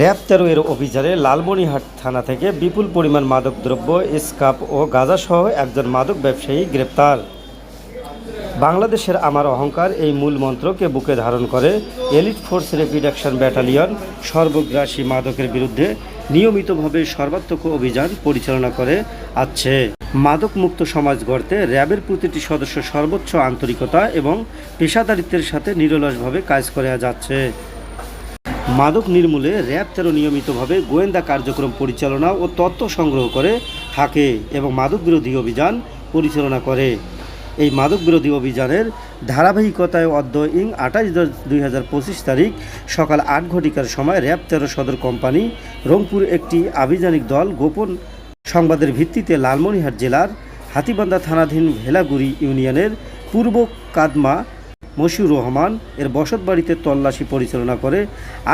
RAB তেরো এর অভিযানে লালমনিহাট থানা থেকে বিপুল পরিমাণ মাদকদ্রব্য স্কাপ ও গাঁজাসহ একজন মাদক ব্যবসায়ী গ্রেপ্তার। বাংলাদেশের আমার অহংকার এই মূল মন্ত্রকে বুকে ধারণ করে elite force rapid action battalion সর্বগ্রাসী মাদকের বিরুদ্ধে নিয়মিতভাবে সর্বাত্মক অভিযান পরিচালনা করে আছে। মাদক মুক্ত সমাজ গড়তে র্যাবের প্রতিটি সদস্য সর্বোচ্চ আন্তরিকতা এবং পেশাদারিত্বের সাথে নিরলসভাবে কাজ করে যাচ্ছে। মাদক নির্মূলে র্যাব তেরো নিয়মিতভাবে গোয়েন্দা কার্যক্রম পরিচালনা ও তথ্য সংগ্রহ করে থাকে এবং মাদক বিরোধী অভিযান পরিচালনা করে। এই মাদক বিরোধী অভিযানের ধারাবাহিকতায় অদ্য ইং আঠাশ দশ দুই তারিখ সকাল আট ঘটিকার সময় র্যাব তেরো সদর কোম্পানি রংপুর একটি আভিযানিক দল গোপন সংবাদের ভিত্তিতে লালমনিরহাট জেলার হাতিবান্ধা থানাধীন ভেলাগুড়ি ইউনিয়নের পূর্ব কাদমা মশিউর রহমান এর বসতবাড়িতে তল্লাশি পরিচালনা করে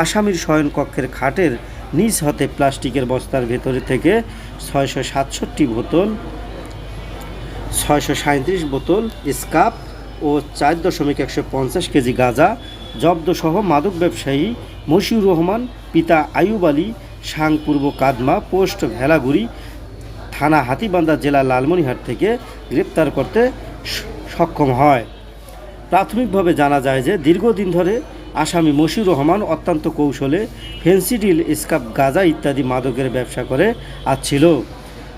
আসামির শয়নকক্ষের খাটের নিজ হাতে প্লাস্টিকের বস্তার ভেতরে থেকে ছয়শো সাতষট্টি বোতল, ছয়শো সাঁত্রিশ বোতল স্কাপ ও চার দশমিক একশো পঞ্চাশ কেজি গাঁজা জব্দসহ মাদক ব্যবসায়ী মশিউর রহমান, পিতা আয়ুব আলী, সাং পূর্ব কাদমা, পোস্ট ভেলাগুড়ি থানা হাতিবান্ধা জেলা লালমনিহাট থেকে গ্রেপ্তার করতে সক্ষম হয়। প্রাথমিকভাবে জানা যায় যে দীর্ঘদিন ধরে আসামি মশিউর রহমান অত্যন্ত কৌশলে ফেন্সিডিল, স্কাপ, গাঁজা ইত্যাদি মাদকের ব্যবসা করে আসছিল।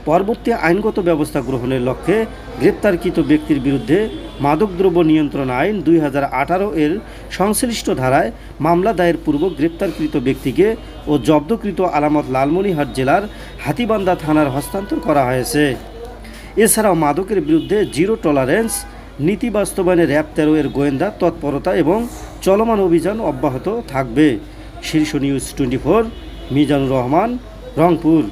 পরবর্তী আইনগত ব্যবস্থা গ্রহণের লক্ষ্যে গ্রেপ্তারকৃত ব্যক্তির বিরুদ্ধে মাদকদ্রব্য নিয়ন্ত্রণ আইন দুই হাজার আঠারো এর সংশ্লিষ্ট ধারায় মামলা দায়ের পূর্বক গ্রেপ্তারকৃত ব্যক্তিকে ও জব্দকৃত আলামত লালমনিরহাট জেলার হাতিবান্ধা থানার হস্তান্তর করা হয়েছে। এছাড়াও মাদকের বিরুদ্ধে জিরো টলারেন্স নীতি বাস্তবায়নে র্যাব তেরো এর গোয়েন্দা, তৎপরতা এবং চলমান অভিযান অব্যাহত থাকবে। শীর্ষ news twenty four Mizanur Rahman, Rangpur.